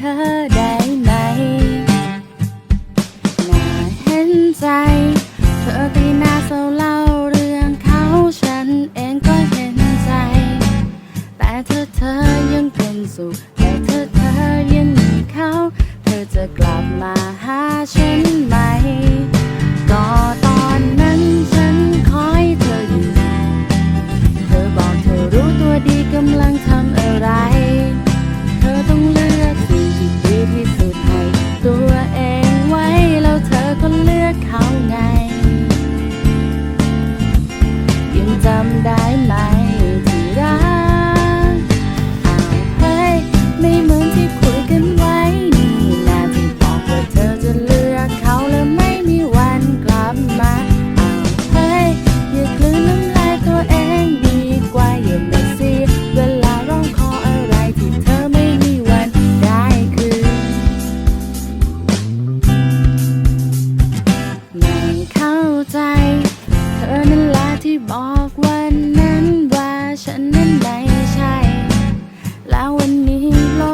เธอได้ไหม น่าเห็นใจ เธอตีหน้าเศร้าเล่าเรื่องเขาฉันเองก็เห็นใจ แต่เธอเธอยังเป็นสุข แต่เธอเธอยังมีเขา เธอจะกลับมาหาฉันไหม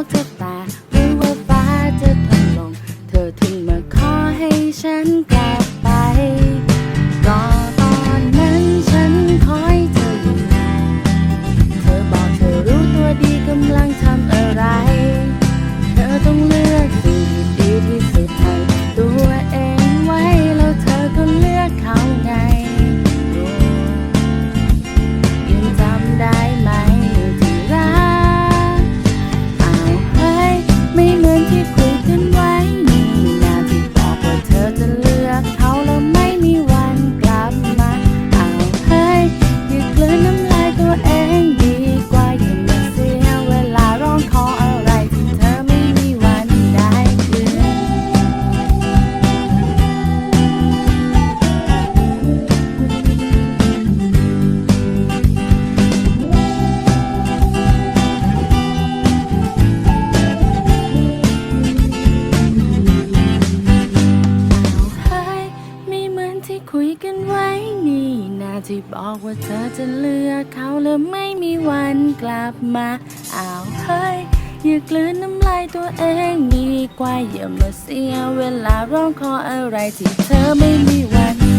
To goodbye. ที่คุยกันไว้นี่นาที่บอกว่าเธอจะเลือกเขาแล้วไม่มีวันกลับมาอ้าวเฮ้ยอย่ากลืนน้ำลายตัวเองดีกว่าอย่ามาเสียเวลาร้องขออะไรที่เธอไม่มีวัน